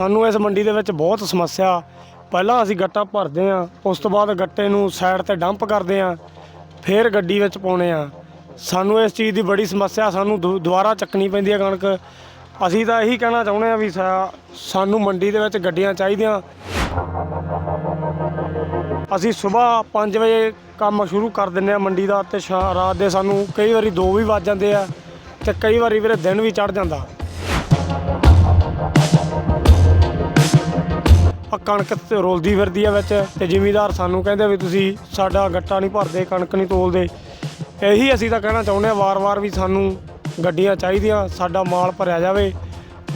ਸਾਨੂੰ ਇਸ ਮੰਡੀ ਦੇ ਵਿੱਚ ਬਹੁਤ ਸਮੱਸਿਆ। ਪਹਿਲਾਂ ਅਸੀਂ ਗੱਟਾ ਭਰਦੇ ਆ ਉਸ ਤੋਂ ਬਾਅਦ ਗੱਟੇ ਨੂੰ ਸਾਈਡ ਤੇ ਡੰਪ ਕਰਦੇ ਆ ਫਿਰ ਗੱਡੀ ਵਿੱਚ ਪਾਉਣੇ ਆ ਸਾਨੂੰ ਇਸ ਚੀਜ਼ ਦੀ ਬੜੀ ਸਮੱਸਿਆ, ਸਾਨੂੰ ਦੁ- ਦੁਬਾਰਾ ਚੱਕਣੀ ਪੈਂਦੀ ਹੈ ਕਣਕ। ਅਸੀਂ ਤਾਂ ਇਹੀ ਕਹਿਣਾ ਚਾਹੁੰਦੇ ਆ ਵੀ ਸਾ- ਸਾਨੂੰ ਮੰਡੀ ਦੇ ਵਿੱਚ ਗੱਡੀਆਂ ਚਾਹੀਦੀਆਂ। ਅਸੀਂ ਸਵੇਰ 5 ਵਜੇ ਕੰਮ ਸ਼ੁਰੂ ਕਰ ਦਿੰਦੇ ਆ ਮੰਡੀ ਦਾ ਤੇ ਸ਼ਾ- ਰਾਤ ਦੇ ਸਾਨੂੰ ਕਈ ਵਾਰੀ 2 ਵੀ ਵੱਜ ਜਾਂਦੇ ਆ ਤੇ ਕਈ ਵਾਰੀ ਵੀਰੇ ਦਿਨ ਵੀ ਚੜ ਜਾਂਦਾ। ਕਣਕ ਰੋਲਦੀ ਫਿਰਦੀ ਆ ਵਿੱਚ ਤੇ ਜ਼ਿਮੀਦਾਰ ਸਾਨੂੰ ਕਹਿੰਦੇ ਵੀ ਤੁਸੀਂ ਸਾਡਾ ਗੱਟਾ ਨਹੀਂ ਭਰਦੇ, ਕਣਕ ਨਹੀਂ ਤੋਲਦੇ। ਇਹੀ ਅਸੀਂ ਤਾਂ ਕਹਿਣਾ ਚਾਹੁੰਦੇ ਆ, ਵਾਰ-ਵਾਰ ਵੀ ਸਾਨੂੰ ਗੱਡੀਆਂ ਚਾਹੀਦੀਆਂ, ਸਾਡਾ ਮਾਲ ਭਰਿਆ ਜਾਵੇ।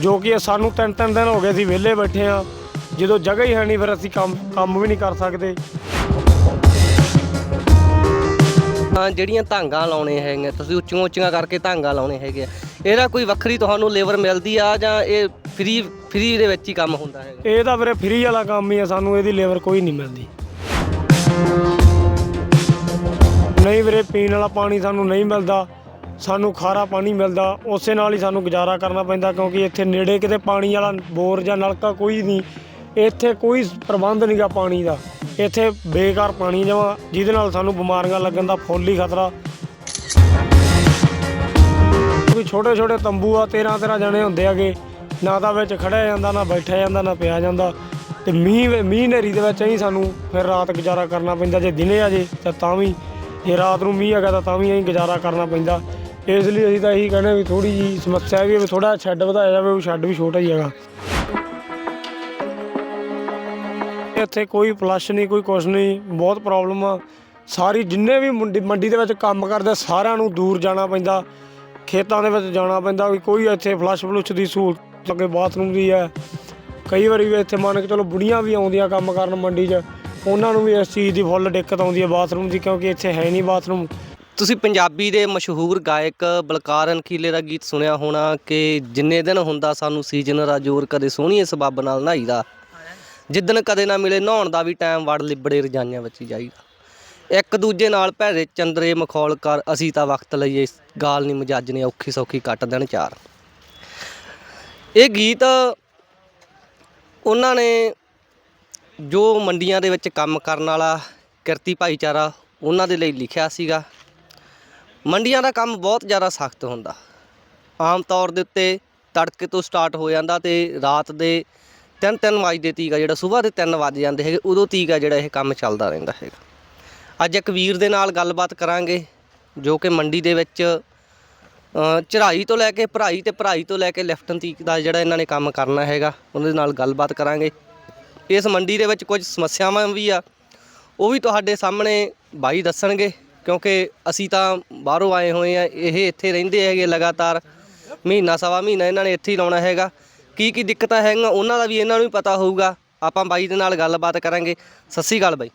ਜੋ ਕਿ ਸਾਨੂੰ ਤਿੰਨ ਤਿੰਨ ਦਿਨ ਹੋ ਗਏ ਸੀ ਵਿਹਲੇ ਬੈਠੇ ਆ। ਜਦੋਂ ਜਗ੍ਹਾ ਹੀ ਹੈ ਨਹੀਂ, ਫਿਰ ਅਸੀਂ ਕੰਮ ਕੰਮ ਵੀ ਨਹੀਂ ਕਰ ਸਕਦੇ। ਹਾਂ ਜਿਹੜੀਆਂ ਧਾਂਗਾ ਲਾਉਣੇ ਹੈਗੇ ਤੁਸੀਂ ਉੱਚੀਆਂ ਉੱਚੀਆਂ ਕਰਕੇ ਧਾਂਗਾ ਲਾਉਣੇ ਹੈਗੇ ਆ। ਇਹਦਾ ਕੋਈ ਵੱਖਰੀ ਤੁਹਾਨੂੰ ਲੇਬਰ ਮਿਲਦੀ ਆ ਜਾਂ ਇਹ ਫ੍ਰੀ ਫ੍ਰੀ ਦੇ ਵਿੱਚ ਹੀ ਕੰਮ ਹੁੰਦਾ ਹੈਗਾ। ਇਹ ਤਾਂ ਵੀਰੇ ਫ੍ਰੀ ਵਾਲਾ ਕੰਮ ਹੀ ਆ, ਸਾਨੂੰ ਇਹਦੀ ਲੇਬਰ ਕੋਈ ਨਹੀਂ ਮਿਲਦੀ। ਨਹੀਂ ਵੀਰੇ, ਪੀਣ ਵਾਲਾ ਪਾਣੀ ਸਾਨੂੰ ਨਹੀਂ ਮਿਲਦਾ, ਸਾਨੂੰ ਖਾਰਾ ਪਾਣੀ ਮਿਲਦਾ, ਉਸੇ ਨਾਲ ਹੀ ਸਾਨੂੰ ਗੁਜ਼ਾਰਾ ਕਰਨਾ ਪੈਂਦਾ ਕਿਉਂਕਿ ਇੱਥੇ ਨੇੜੇ ਕਿਤੇ ਪਾਣੀ ਵਾਲਾ ਬੋਰ ਜਾਂ ਨਲਕਾ ਕੋਈ ਨਹੀਂ, ਇੱਥੇ ਕੋਈ ਪ੍ਰਬੰਧ ਨਹੀਂਗਾ ਪਾਣੀ ਦਾ। ਇੱਥੇ ਬੇਕਾਰ ਪਾਣੀ ਜਮਾ, ਜਿਹਦੇ ਨਾਲ ਸਾਨੂੰ ਬਿਮਾਰੀਆਂ ਲੱਗਣ ਦਾ ਫੁੱਲ ਹੀ ਖਤਰਾ। ਕੋਈ ਛੋਟੇ ਛੋਟੇ ਤੰਬੂ ਆ 13 13 ਜਣੇ ਹੁੰਦੇ ਆਗੇ ਨਾ ਤਾਂ ਵਿੱਚ ਖੜਿਆ ਜਾਂਦਾ, ਨਾ ਬੈਠਿਆ ਜਾਂਦਾ, ਨਾ ਪਿਆ ਜਾਂਦਾ। ਤੇ ਮੀਂਹ ਮੀਂਹ ਨੇਰੀ ਦੇ ਵਿੱਚ ਹੀ ਸਾਨੂੰ ਫਿਰ ਰਾਤ ਗੁਜ਼ਾਰਾ ਕਰਨਾ ਪੈਂਦਾ, ਜੇ ਦਿਨੇ ਆ ਜੇ, ਤਾਂ ਤਾਂ ਵੀ। ਜੇ ਰਾਤ ਨੂੰ ਮੀਂਹ ਹੈਗਾ ਤਾਂ ਤਾਂ ਵੀ ਅਸੀਂ ਗੁਜ਼ਾਰਾ ਕਰਨਾ ਪੈਂਦਾ। ਇਸ ਲਈ ਅਸੀਂ ਤਾਂ ਇਹੀ ਕਹਿੰਦੇ ਵੀ ਥੋੜੀ ਜੀ ਸਮੱਸਿਆ ਵੀ ਵੀ ਥੋੜਾ ਸ਼ੈੱਡ ਵਧਾਇਆ ਜਾਵੇ, ਉਹ ਸ਼ੈੱਡ ਵੀ ਛੋਟਾ ਹੀ ਹੈਗਾ। ਇੱਥੇ ਕੋਈ ਫਲਸ਼ ਨਹੀਂ, ਕੋਈ ਕੁਛ ਨਹੀਂ, ਬਹੁਤ ਪ੍ਰੋਬਲਮ ਆ। ਸਾਰੀ ਜਿੰਨੇ ਵੀ ਮੰਡੀ ਮੰਡੀ ਦੇ ਵਿੱਚ ਕੰਮ ਕਰਦੇ ਸਾਰਿਆਂ ਨੂੰ ਦੂਰ ਜਾਣਾ ਪੈਂਦਾ। ਖੇਤਾਂ ਦੇ ਵਿੱਚ ਜਾਣਾ ਪੈਂਦਾ, ਵੀ ਕੋਈ ਇੱਥੇ ਫਲਸ਼ ਫਲੁਸ਼ ਦੀ ਸਹੂਲਤ ਅੱਗੇ ਬਾਥਰੂਮ ਦੀ ਹੈ। ਕਈ ਵਾਰੀ ਵੀ ਇੱਥੇ ਮੰਨ ਕੇ ਚਲੋ ਬੁੜੀਆਂ ਵੀ ਆਉਂਦੀਆਂ ਕੰਮ ਕਰਨ ਮੰਡੀ 'ਚ, ਉਹਨਾਂ ਨੂੰ ਵੀ ਇਸ ਚੀਜ਼ ਦੀ ਫੁੱਲ ਦਿੱਕਤ ਆਉਂਦੀ ਹੈ ਬਾਥਰੂਮ ਦੀ ਕਿਉਂਕਿ ਇੱਥੇ ਹੈ ਨਹੀਂ ਬਾਥਰੂਮ। ਤੁਸੀਂ ਪੰਜਾਬੀ ਦੇ ਮਸ਼ਹੂਰ ਗਾਇਕ ਬਲਕਾਰ ਅਨਖੀਲੇ ਦਾ ਗੀਤ ਸੁਣਿਆ ਹੋਣਾ ਕਿ ਜਿੰਨੇ ਦਿਨ ਹੁੰਦਾ ਸਾਨੂੰ ਸੀਜਨ ਦਾ ਕਦੇ ਸੋਹਣੀਏ ਸਬੱਬ ਨਾਲ ਨਹਾਈਦਾ। ਜਿੱਦਣ ਕਦੇ ਨਾ ਮਿਲੇ ਨਹਾਉਣ ਦਾ ਵੀ ਟਾਈਮ ਵੜ ਲਿਬੜੇ ਰਜਾਈਆਂ ਵਿੱਚ ਹੀ ਜਾਈਦਾ। ਇੱਕ ਦੂਜੇ ਨਾਲ ਭੈਰੇ ਚੰਦਰੇ ਮਖੌਲ ਕਰ ਅਸੀਂ ਤਾਂ ਵਕਤ ਲਈਏ, ਗਾਲ ਨਹੀਂ ਮਜੱਜ ਔਖੀ ਸੌਖੀ ਕੱਟ ਦੇਣ ਚਾਰ। ਇਹ ਗੀਤ ਉਹਨਾਂ ਨੇ ਜੋ ਮੰਡੀਆਂ ਦੇ ਵਿੱਚ ਕੰਮ ਕਰਨ ਵਾਲਾ ਕਿਰਤੀ ਭਾਈਚਾਰਾ ਉਹਨਾਂ ਦੇ ਲਈ ਲਿਖਿਆ ਸੀਗਾ। ਮੰਡੀਆਂ ਦਾ ਕੰਮ ਬਹੁਤ ਜ਼ਿਆਦਾ ਸਖਤ ਹੁੰਦਾ। ਆਮ ਤੌਰ ਦੇ ਉੱਤੇ ਤੜਕੇ ਤੋਂ ਸਟਾਰਟ ਹੋ ਜਾਂਦਾ ਤੇ ਰਾਤ ਦੇ 3-3 ਵਜੇ ਤੀਕ ਆ, ਜਿਹੜਾ ਸਵੇਰ ਦੇ 3 ਵਜ ਜਾਂਦੇ ਹੈਗੇ, ਉਦੋਂ ਤੀਕ ਆ ਜਿਹੜਾ ਇਹ ਕੰਮ ਚੱਲਦਾ ਰਹਿੰਦਾ ਹੈਗਾ। ਅੱਜ ਇੱਕ ਵੀਰ ਦੇ ਨਾਲ ਗੱਲਬਾਤ ਕਰਾਂਗੇ, ਜੋ ਕਿ ਮੰਡੀ ਦੇ ਵਿੱਚ ਚੜ੍ਹਾਈ ਤੋਂ ਲੈ ਕੇ ਭਰਾਈ ਤੇ ਭਰਾਈ ਤੋਂ ਲੈ ਕੇ ਲੈਫਟਨ ਤੀਕ ਦਾ ਜਿਹੜਾ ਇਹਨਾਂ ਨੇ ਕੰਮ ਕਰਨਾ ਹੈਗਾ ਉਹਨਾਂ ਦੇ ਨਾਲ ਗੱਲਬਾਤ ਕਰਾਂਗੇ। ਇਸ ਮੰਡੀ ਦੇ ਵਿੱਚ ਕੁਝ ਸਮੱਸਿਆਵਾਂ ਵੀ ਆ, ਉਹ ਵੀ ਤੁਹਾਡੇ ਸਾਹਮਣੇ ਬਾਈ ਦੱਸਣਗੇ, ਕਿਉਂਕਿ ਅਸੀਂ ਤਾਂ ਬਾਹਰੋਂ ਆਏ ਹੋਏ ਆ, ਇਹ ਇੱਥੇ ਰਹਿੰਦੇ ਹੈਗੇ ਲਗਾਤਾਰ, ਮਹੀਨਾ ਸਵਾ ਮਹੀਨਾ ਇਹਨਾਂ ਨੇ ਇੱਥੇ ਹੀ ਲਾਉਣਾ ਹੈਗਾ। ਕੀ ਕੀ ਦਿੱਕਤਾਂ ਹੈਗੀਆਂ, ਉਹਨਾਂ ਦਾ ਵੀ ਇਹਨਾਂ ਨੂੰ ਵੀ ਪਤਾ ਹੋਊਗਾ, ਆਪਾਂ ਬਾਈ ਦੇ ਨਾਲ ਗੱਲਬਾਤ ਕਰਾਂਗੇ। ਸਤਿ ਸ੍ਰੀ ਅਕਾਲ ਬਾਈ।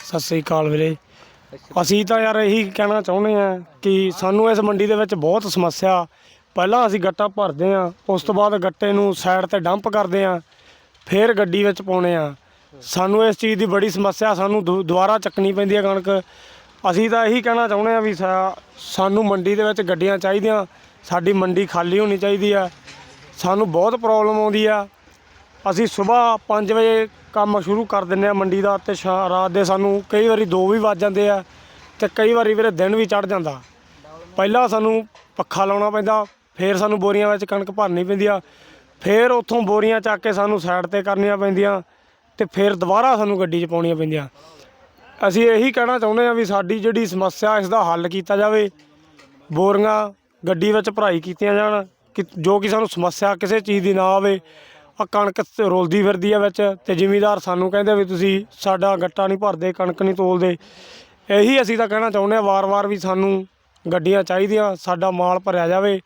ਸਤਿ ਸ੍ਰੀ ਅਕਾਲ ਵੀਰੇ। ਅਸੀਂ ਤਾਂ ਯਾਰ ਇਹੀ ਕਹਿਣਾ ਚਾਹੁੰਦੇ ਆ ਕਿ ਸਾਨੂੰ ਇਸ ਮੰਡੀ ਦੇ ਵਿੱਚ ਬਹੁਤ ਸਮੱਸਿਆ। ਪਹਿਲਾਂ ਅਸੀਂ ਗੱਟਾ ਭਰਦੇ ਆ ਉਸ ਤੋਂ ਬਾਅਦ ਗੱਟੇ ਨੂੰ ਸਾਈਡ ਤੇ ਡੰਪ ਕਰਦੇ ਆ ਫਿਰ ਗੱਡੀ ਵਿੱਚ ਪਾਉਣੇ ਆ ਸਾਨੂੰ ਇਸ ਚੀਜ਼ ਦੀ ਬੜੀ ਸਮੱਸਿਆ, ਸਾਨੂੰ ਦੁ- ਦੁਬਾਰਾ ਚੱਕਣੀ ਪੈਂਦੀ ਹੈ ਕਣਕ। ਅਸੀਂ ਤਾਂ ਇਹੀ ਕਹਿਣਾ ਚਾਹੁੰਦੇ ਆ ਵੀ ਸਾ- ਸਾਨੂੰ ਮੰਡੀ ਦੇ ਵਿੱਚ ਗੱਡੀਆਂ ਚਾਹੀਦੀਆਂ, ਸਾਡੀ ਮੰਡੀ ਖਾਲੀ ਹੋਣੀ ਚਾਹੀਦੀ ਆ ਸਾਨੂੰ ਬਹੁਤ ਪ੍ਰੋਬਲਮ ਆਉਂਦੀ ਆ। ਅਸੀਂ ਸਵੇਰ 5 ਵਜੇ ਕੰਮ ਸ਼ੁਰੂ ਕਰ ਦਿੰਦੇ ਆ ਮੰਡੀ ਦਾ ਤੇ ਸ਼ਾ- ਰਾਤ ਦੇ ਸਾਨੂੰ ਕਈ ਵਾਰੀ 2 ਵੀ ਵੱਜ ਜਾਂਦੇ ਆ ਤੇ ਕਈ ਵਾਰੀ ਵੀਰੇ ਦਿਨ ਵੀ ਚੜ ਜਾਂਦਾ। ਪਹਿਲਾਂ ਸਾਨੂੰ ਪੱਖਾ ਲਾਉਣਾ ਪੈਂਦਾ, ਫਿਰ ਸਾਨੂੰ ਬੋਰੀਆਂ ਵਿੱਚ ਕਣਕ ਭਰਨੀ ਪੈਂਦੀ ਆ, ਫਿਰ ਉੱਥੋਂ ਬੋਰੀਆਂ ਚੱਕ ਕੇ ਸਾਨੂੰ ਸਾਈਡ ਤੇ ਕਰਨੀਆਂ ਪੈਂਦੀਆਂ ਤੇ ਫਿਰ ਦੁਬਾਰਾ ਸਾਨੂੰ ਗੱਡੀ 'ਚ ਪਾਉਣੀਆਂ ਪੈਂਦੀਆਂ। ਅਸੀਂ ਇਹੀ ਕਹਿਣਾ ਚਾਹੁੰਦੇ ਆ ਵੀ ਸਾਡੀ ਜਿਹੜੀ ਸਮੱਸਿਆ ਇਸ ਦਾ ਹੱਲ ਕੀਤਾ ਜਾਵੇ। ਬੋਰੀਆਂ ਗੱਡੀ ਵਿੱਚ ਭਰਾਈ ਕੀਤੀਆਂ ਜਾਣ, ਕਿ ਜੋ ਕਿ ਸਾਨੂੰ ਸਮੱਸਿਆ ਕਿਸੇ ਚੀਜ਼ ਦੀ ਨਾ ਆਵੇ ਆ ਕਣਕ ਰੋਲਦੀ ਫਿਰਦੀ ਆ ਵਿੱਚ ਤੇ ਜ਼ਿਮੀਦਾਰ ਸਾਨੂੰ ਕਹਿੰਦੇ ਵੀ ਤੁਸੀਂ ਸਾਡਾ ਗੱਟਾ ਨਹੀਂ ਭਰਦੇ, ਕਣਕ ਨਹੀਂ ਤੋਲਦੇ। ਇਹੀ ਅਸੀਂ ਤਾਂ ਕਹਿਣਾ ਚਾਹੁੰਦੇ ਆ, ਵਾਰ-ਵਾਰ ਵੀ ਸਾਨੂੰ ਗੱਡੀਆਂ ਚਾਹੀਦੀਆਂ, ਸਾਡਾ ਮਾਲ ਭਰਿਆ ਜਾਵੇ।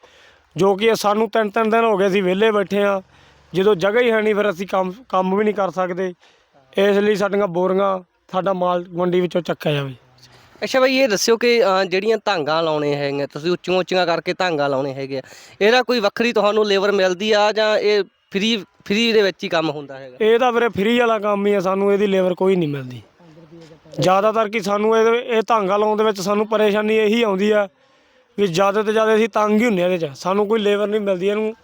ਜੋ ਕਿ ਸਾਨੂੰ ਤਿੰਨ ਤਿੰਨ ਦਿਨ ਹੋ ਗਏ ਅਸੀਂ ਵਿਹਲੇ ਬੈਠੇ ਆ। ਜਦੋਂ ਜਗ੍ਹਾ ਹੀ ਹੈ ਨਹੀਂ ਫਿਰ ਅਸੀਂ ਕੰਮ ਕੰਮ ਵੀ ਨਹੀਂ ਕਰ ਸਕਦੇ। ਇਸ ਲਈ ਸਾਡੀਆਂ ਬੋਰੀਆਂ, ਸਾਡਾ ਮਾਲ ਮੰਡੀ ਵਿੱਚੋਂ ਚੱਕਿਆ ਜਾਵੇ। ਅੱਛਾ ਬਾਈ ਇਹ ਦੱਸਿਓ ਕਿ ਅ, ਜਿਹੜੀਆਂ ਧਾਂਗਾ ਲਾਉਣੇ ਹੈਗੇ ਤੁਸੀਂ ਉੱਚੀਆਂ ਉੱਚੀਆਂ ਕਰਕੇ ਧਾਂਗਾ ਲਾਉਣੇ ਹੈਗੇ ਆ ਇਹਦਾ ਕੋਈ ਵੱਖਰੀ ਤੁਹਾਨੂੰ ਲੇਬਰ ਮਿਲਦੀ ਆ ਜਾਂ ਇਹ ਫ੍ਰੀ ਫ੍ਰੀ ਦੇ ਵਿੱਚ ਹੀ ਕੰਮ ਹੁੰਦਾ ਹੈਗਾ? ਇਹ ਤਾਂ ਵੀਰੇ ਫ੍ਰੀ ਵਾਲਾ ਕੰਮ ਹੀ ਆ ਸਾਨੂੰ ਇਹਦੀ ਲੇਬਰ ਕੋਈ ਨਹੀਂ ਮਿਲਦੀ। ਜ਼ਿਆਦਾਤਰ ਕਿ ਸਾਨੂੰ ਇਹ ਇਹ ਧਾਂਗਾ ਲਾਉਣ ਦੇ ਵਿੱਚ ਸਾਨੂੰ ਪਰੇਸ਼ਾਨੀ ਇਹੀ ਆਉਂਦੀ ਆ ਵੀ ਜ਼ਿਆਦਾ ਤੋਂ ਜ਼ਿਆਦਾ ਅਸੀਂ ਤੰਗ ਹੀ ਹੁੰਨੇ ਆ ਇਹਦੇ 'ਚ। ਸਾਨੂੰ ਕੋਈ ਲੇਬਰ ਨਹੀਂ ਮਿਲਦੀ ਇਹਨੂੰ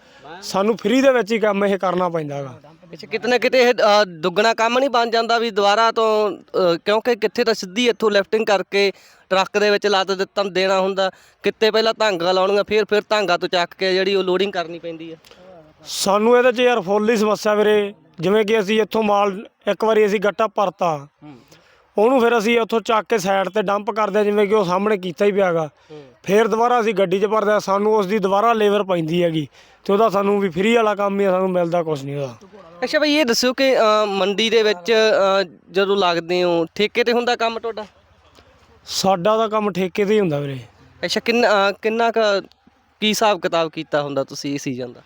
ਸਾਨੂੰ ਫ੍ਰੀ ਦੇ ਵਿੱਚ ਹੀ ਕੰਮ ਇਹ ਕਰਨਾ ਪੈਂਦਾ ਹੈਗਾ। ਅੱਛਾ ਕਿਤੇ ਨਾ ਕਿਤੇ ਇਹ ਅ, ਦੁੱਗਣਾ ਕੰਮ ਨਹੀਂ ਬਣ ਜਾਂਦਾ ਵੀ ਦੁਬਾਰਾ ਤੋਂ ਅ, ਕਿਉਂਕਿ ਕਿੱਥੇ ਤਾਂ ਸਿੱਧੀ ਇੱਥੋਂ ਲਿਫਟਿੰਗ ਕਰਕੇ ਟਰੱਕ ਦੇ ਵਿੱਚ ਲੱਦ ਦਿੱਤਾ ਦੇਣਾ ਹੁੰਦਾ। ਕਿਤੇ ਪਹਿਲਾਂ ਧਾਂਗਾ ਲਾਉਣੀਆਂ ਫਿਰ ਫਿਰ ਧਾਂਗਾ ਤੋਂ ਚੱਕ ਕੇ ਜਿਹੜੀ ਉਹ ਲੋਡਿੰਗ ਕਰਨੀ ਪੈਂਦੀ ਹੈ ਸਾਨੂੰ ਇਹਦੇ 'ਚ ਯਾਰ ਫੁੱਲ ਹੀ ਸਮੱਸਿਆ ਵੀਰੇ। ਜਿਵੇਂ ਕਿ ਅਸੀਂ ਇੱਥੋਂ ਮਾਲ ਇੱਕ ਵਾਰੀ ਅਸੀਂ ਗੱਟਾ ਭਰਤਾ ਉਹਨੂੰ ਫਿਰ ਅਸੀਂ ਉੱਥੋਂ ਚੱਕ ਕੇ ਸਾਈਡ ਤੇ ਡੰਪ ਕਰਦੇ ਹਾਂ, ਜਿਵੇਂ ਕਿ ਉਹ ਸਾਹਮਣੇ ਕੀਤਾ ਹੀ ਪਿਆਗਾ ਫਿਰ ਦੁਬਾਰਾ ਅਸੀਂ ਗੱਡੀ 'ਚ ਭਰਦੇ ਹਾਂ, ਸਾਨੂੰ ਉਸ ਦੀ ਦੁਬਾਰਾ ਲੇਬਰ ਪੈਂਦੀ ਹੈਗੀ। ਤੇ ਉਹਦਾ ਸਾਨੂੰ ਵੀ ਫ੍ਰੀ ਵਾਲਾ ਕੰਮ ਹੀ ਆ, ਸਾਨੂੰ ਮਿਲਦਾ ਕੁਝ ਨਹੀਂ ਉਹਦਾ। ਅੱਛਾ ਬਈ ਇਹ ਦੱਸਿਓ ਕਿ ਅ, ਮੰਡੀ ਦੇ ਵਿੱਚ ਅ, ਜਦੋਂ ਲੱਗਦੇ ਹੋ ਠੇਕੇ ਤੇ ਹੁੰਦਾ ਕੰਮ ਤੁਹਾਡਾ? ਸਾਡਾ ਤਾਂ ਕੰਮ ਠੇਕੇ ਤੇ ਹੀ ਹੁੰਦਾ ਵੀਰੇ। ਅੱਛਾ ਕਿੰਨਾ ਅ, ਕਿੰਨਾ ਕੁ ਕੀ ਹਿਸਾਬ ਕਿਤਾਬ ਕੀਤਾ ਹੁੰਦਾ ਤੁਸੀਂ ਇਸ ਸੀਜ਼ਨ ਦਾ?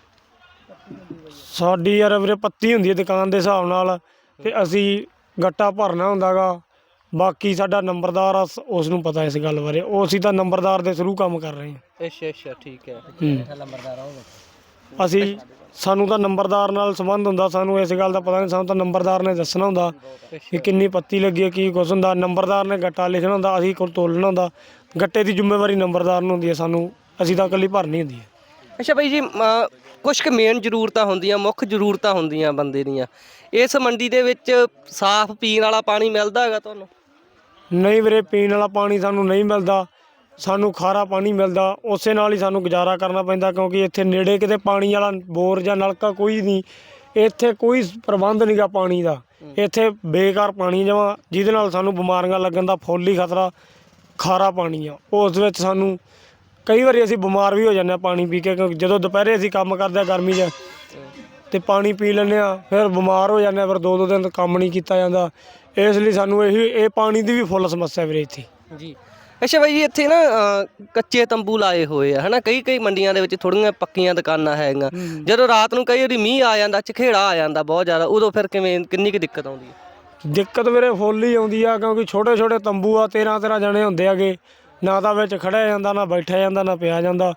ਸਾਡੀ ਯਾਰ ਵੀਰੇ ਪੱਤੀ ਹੁੰਦੀ ਹੈ ਦੁਕਾਨ ਦੇ ਹਿਸਾਬ ਨਾਲ ਤੇ ਅਸੀਂ ਗੱਟਾ ਭਰਨਾ ਹੁੰਦਾਗਾ। ਬਾਕੀ ਸਾਡਾ ਨੰਬਰਦਾਰ ਆ ਉਸ ਨੂੰ ਪਤਾ ਇਸ ਗੱਲ ਬਾਰੇ। ਉਹ ਅਸੀਂ ਤਾਂ ਨੰਬਰਦਾਰ ਦੇ ਥਰੂ ਕੰਮ ਕਰ ਰਹੇ ਹਾਂ। ਅੱਛਾ ਅੱਛਾ ਠੀਕ ਹੈ। ਹੂੰ। ਅਸੀਂ ਸਾਨੂੰ ਤਾਂ ਨੰਬਰਦਾਰ ਨਾਲ ਸੰਬੰਧ ਹੁੰਦਾ ਸਾਨੂੰ ਇਸ ਗੱਲ ਦਾ ਪਤਾ ਨਹੀਂ ਸਾਨੂੰ ਤਾਂ ਨੰਬਰਦਾਰ ਨੇ ਦੱਸਣਾ ਹੁੰਦਾ ਕਿ ਕਿੰਨੀ ਪੱਤੀ ਲੱਗੀ ਹੈ ਕੀ ਕੁਛ ਹੁੰਦਾ। ਨੰਬਰਦਾਰ ਨੇ ਗੱਟਾ ਲਿਖਣਾ ਹੁੰਦਾ ਅਸੀਂ ਕੋਲ ਤੋਲਣਾ ਹੁੰਦਾ। ਗੱਟੇ ਦੀ ਜ਼ਿੰਮੇਵਾਰੀ ਨੰਬਰਦਾਰ ਨੂੰ ਹੁੰਦੀ ਹੈ ਸਾਨੂੰ ਅਸੀਂ ਤਾਂ ਇਕੱਲੀ ਭਰਨੀ ਹੁੰਦੀ ਹੈ। ਅੱਛਾ ਬਾਈ ਜੀ ਕੁਝ ਕੁ ਮੇਨ ਜ਼ਰੂਰਤਾਂ ਹੁੰਦੀਆਂ ਮੁੱਖ ਜ਼ਰੂਰਤਾਂ ਹੁੰਦੀਆਂ ਬੰਦੇ ਦੀਆਂ। ਇਸ ਮੰਡੀ ਦੇ ਵਿੱਚ ਸਾਫ਼ ਪੀਣ ਵਾਲਾ ਪਾਣੀ ਮਿਲਦਾ ਹੈਗਾ ਤੁਹਾਨੂੰ? ਨਹੀਂ ਵੀਰੇ ਪੀਣ ਵਾਲਾ ਪਾਣੀ ਸਾਨੂੰ ਨਹੀਂ ਮਿਲਦਾ। ਸਾਨੂੰ ਖਾਰਾ ਪਾਣੀ ਮਿਲਦਾ, ਉਸੇ ਨਾਲ ਹੀ ਸਾਨੂੰ ਗੁਜ਼ਾਰਾ ਕਰਨਾ ਪੈਂਦਾ ਕਿਉਂਕਿ ਇੱਥੇ ਨੇੜੇ ਕਿਤੇ ਪਾਣੀ ਵਾਲਾ ਬੋਰ ਜਾਂ ਨਲਕਾ ਕੋਈ ਨਹੀਂ, ਇੱਥੇ ਕੋਈ ਪ੍ਰਬੰਧ ਨਹੀਂਗਾ ਪਾਣੀ ਦਾ। ਇੱਥੇ ਬੇਕਾਰ ਪਾਣੀ ਜਮਾ, ਜਿਹਦੇ ਨਾਲ ਸਾਨੂੰ ਬਿਮਾਰੀਆਂ ਲੱਗਣ ਦਾ ਫੁੱਲ ਹੀ ਖਤਰਾ, ਖਾਰਾ ਪਾਣੀ ਆ। ਉਸ ਵਿੱਚ ਸਾਨੂੰ ਕਈ ਵਾਰੀ ਅਸੀਂ ਬਿਮਾਰ ਵੀ ਹੋ ਜਾਂਦੇ ਆ ਪਾਣੀ ਪੀ ਕੇ, ਕਿਉਂਕਿ ਜਦੋਂ ਦੁਪਹਿਰੇ ਅਸੀਂ ਕੰਮ ਕਰਦੇ ਆ ਗਰਮੀ 'ਚ, ਤੇ ਪਾਣੀ ਪੀ ਲੈਂਦੇ ਆ ਫਿਰ ਬਿਮਾਰ ਹੋ ਜਾਂਦੇ ਆ ਫਿਰ ਦੋ ਦੋ ਦਿਨ ਕੰਮ ਨਹੀਂ ਕੀਤਾ ਜਾਂਦਾ। ਇਸ ਲਈ ਸਾਨੂੰ ਇਹੀ, ਇਹ ਪਾਣੀ ਦੀ ਵੀ ਫੁੱਲ ਸਮੱਸਿਆ ਵੀਰੇ ਇੱਥੇ। ਜੀ। ਅੱਛਾ ਬਾਈ ਜੀ ਇੱਥੇ ਨਾ ਅ, ਕੱਚੇ ਤੰਬੂ ਲਾਏ ਹੋਏ ਆ ਹਨਾ? ਕਈ ਕਈ ਮੰਡੀਆਂ ਦੇ ਵਿੱਚ ਥੋੜੀਆਂ ਪੱਕੀਆਂ ਦੁਕਾਨਾਂ ਹੈਗੀਆਂ। ਜਦੋਂ ਰਾਤ ਨੂੰ ਕਈ ਵਾਰੀ ਮੀਂਹ ਆ ਜਾਂਦਾ ਚਖੇੜਾ ਆ ਜਾਂਦਾ ਬਹੁਤ ਜ਼ਿਆਦਾ ਉਦੋਂ ਫਿਰ ਕਿਵੇਂ ਕਿੰਨੀ ਕੁ ਦਿੱਕਤ ਆਉਂਦੀ ਹੈ? ਦਿੱਕਤ ਵੀਰੇ ਫੁੱਲ ਹੀ ਆਉਂਦੀ ਆ ਕਿਉਂਕਿ ਛੋਟੇ ਛੋਟੇ ਤੰਬੂ ਆ 13 13 ਜਣੇ ਹੁੰਦੇ ਆਗੇ ਨਾ ਤਾਂ ਵਿੱਚ ਖੜਿਆ ਜਾਂਦਾ ਨਾ ਬੈਠਿਆ ਜਾਂਦਾ ਨਾ ਪਿਆ ਜਾਂਦਾ।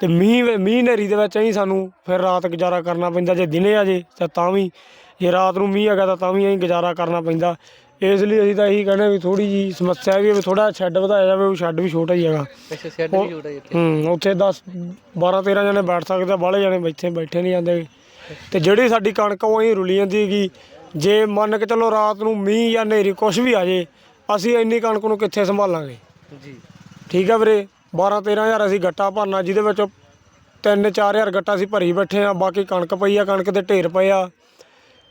ਤੇ ਮੀਂਹ ਵੇ- ਮੀਂਹ ਨੇਰੀ ਦੇ ਵਿੱਚ ਹੀ ਸਾਨੂੰ ਫਿਰ ਰਾਤ ਗੁਜ਼ਾਰਾ ਕਰਨਾ ਪੈਂਦਾ ਜੇ ਦਿਨੇ ਆ ਜੇ ਤਾਂ ਤਾਂ ਵੀ। ਜੇ ਰਾਤ ਨੂੰ ਮੀਂਹ ਹੈਗਾ ਤਾਂ ਤਾਂ ਵੀ ਅਸੀਂ ਗੁਜ਼ਾਰਾ ਕਰਨਾ ਪੈਂਦਾ। ਇਸ ਲਈ ਅਸੀਂ ਤਾਂ ਇਹੀ ਕਹਿੰਦੇ ਵੀ ਥੋੜੀ ਜੀ ਸਮੱਸਿਆ ਵੀ ਹੈ ਵੀ ਥੋੜਾ ਸ਼ੈੱਡ ਵਧਾਇਆ ਜਾਵੇ ਉਹ ਸ਼ੈੱਡ ਵੀ ਛੋਟਾ ਹੀ ਹੈਗਾ। ਅੱਛਾ ਸ਼ੈੱਡ ਵੀ ਛੋਟਾ ਇੱਥੇ। ਹੂੰ ਉੱਥੇ 10 12 13 ਜਣੇ ਬੈਠ ਸਕਦੇ ਬਾਹਲੇ ਜਣੇ ਬੈਠੇ ਬੈਠੇ ਨਹੀਂ ਜਾਂਦੇ। ਤੇ ਜਿਹੜੀ ਸਾਡੀ ਕਣਕ ਉਹ ਹੀ ਰੁਲੀ ਜਾਂਦੀ ਹੈਗੀ ਜੇ ਮੰਨ ਕੇ ਚੱਲੋ ਰਾਤ ਨੂੰ ਮੀਂਹ ਜਾਂ ਹਨੇਰੀ ਕੁਝ ਵੀ ਆ ਜੇ ਅਸੀਂ ਇੰਨੀ ਕਣਕ ਨੂੰ ਕਿੱਥੇ ਸੰਭਾਲਾਂਗੇ? ਜੀ। ਠੀਕ ਆ ਵੀਰੇ 12 13000 ਅਸੀਂ ਗੱਟਾ ਭਰਨਾ ਜਿਹਦੇ ਵਿੱਚ 3 4000 ਗੱਟਾ ਅਸੀਂ ਭਰੀ ਬੈਠੇ ਆ ਬਾਕੀ ਕਣਕ ਪਈ ਆ ਕਣਕ ਦੇ ਢੇਰ ਪਏ ਆ।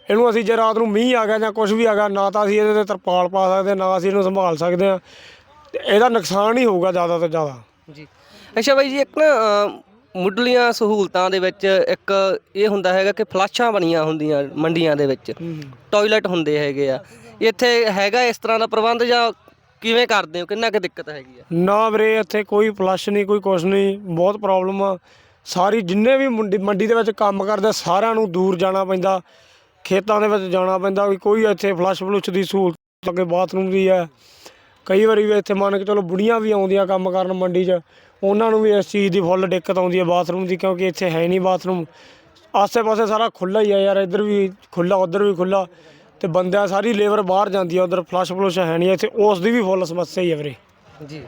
ਇਹਨੂੰ ਅਸੀਂ ਜੇ ਰਾਤ ਨੂੰ ਮੀਂਹ ਆ ਗਿਆ ਜਾਂ ਕੁਝ ਵੀ ਆ ਗਿਆ ਨਾ ਤਾਂ ਅਸੀਂ ਇਹਦੇ ਤੇ ਤਰਪਾਲ ਪਾ ਸਕਦੇ ਨਾ ਅਸੀਂ ਇਹਨੂੰ ਸੰਭਾਲ ਸਕਦੇ ਆ ਇਹਦਾ ਨੁਕਸਾਨ ਹੀ ਹੋਊਗਾ ਜ਼ਿਆਦਾ ਤੋਂ ਜ਼ਿਆਦਾ। ਜੀ। ਅੱਛਾ ਬਾਈ ਜੀ ਇੱਕ ਨਾ ਮੁੱਢਲੀਆਂ ਸਹੂਲਤਾਂ ਦੇ ਵਿੱਚ ਇੱਕ ਇਹ ਹੁੰਦਾ ਹੈਗਾ ਕਿ ਫਲਾਸ਼ਾਂ ਬਣੀਆਂ ਹੁੰਦੀਆਂ ਮੰਡੀਆਂ ਦੇ ਵਿੱਚ। ਟਾਇਲਟ ਹੁੰਦੇ ਹੈਗੇ ਆ। ਇੱਥੇ ਹੈਗਾ ਇਸ ਤਰ੍ਹਾਂ ਦਾ ਪ੍ਰਬੰਧ ਜਾਂ ਕਿਵੇਂ ਕਰਦੇ ਹੋ? ਕਿੰਨਾ ਕੁ ਦਿੱਕਤ ਹੈਗੀ ਆ? ਨਾ ਵੀਰੇ ਇੱਥੇ ਕੋਈ ਫਲਸ਼ ਨਹੀਂ ਕੋਈ ਕੁਛ ਨਹੀਂ। ਬਹੁਤ ਪ੍ਰੋਬਲਮ ਆ। ਸਾਰੀ ਜਿੰਨੇ ਵੀ ਮੰਡੀ ਮੰਡੀ ਦੇ ਵਿੱਚ ਕੰਮ ਕਰਦੇ ਸਾਰਿਆਂ ਨੂੰ ਦੂਰ ਜਾਣਾ ਪੈਂਦਾ। ਖੇਤਾਂ ਦੇ ਵਿੱਚ ਜਾਣਾ ਪੈਂਦਾ ਵੀ ਕੋਈ ਇੱਥੇ ਫਲੱਸ਼ ਫਲੁਸ਼ ਦੀ ਸਹੂਲਤ ਅੱਗੇ ਬਾਥਰੂਮ ਦੀ ਹੈ। ਕਈ ਵਾਰੀ ਵੀ ਇੱਥੇ ਮੰਨ ਕੇ ਚਲੋ ਬੁੜੀਆਂ ਵੀ ਆਉਂਦੀਆਂ ਕੰਮ ਕਰਨ ਮੰਡੀ 'ਚ, ਉਹਨਾਂ ਨੂੰ ਵੀ ਇਸ ਚੀਜ਼ ਦੀ ਫੁੱਲ ਦਿੱਕਤ ਆਉਂਦੀ ਹੈ ਬਾਥਰੂਮ ਦੀ ਕਿਉਂਕਿ ਇੱਥੇ ਹੈ ਨਹੀਂ ਬਾਥਰੂਮ ਆਸੇ-ਪਾਸੇ ਸਾਰਾ ਖੁੱਲਾ ਹੀ ਹੈ ਯਾਰ, ਇੱਧਰ ਵੀ ਖੁੱਲਾ ਉੱਧਰ ਵੀ ਖੁੱਲਾ ਤੇ ਬੰਦਿਆਂ ਸਾਰੀ ਲੇਬਰ ਬਾਹਰ ਜਾਂਦੀ ਹੈ, ਉਧਰ ਫਲੱਸ਼ ਫਲੁਸ਼ ਹੈ ਨਹੀਂ, ਇੱਥੇ ਉਸ ਦੀ ਵੀ ਫੁੱਲ ਸਮੱਸਿਆ ਹੀ ਹੈ ਵੀਰੇ। ਜੀ।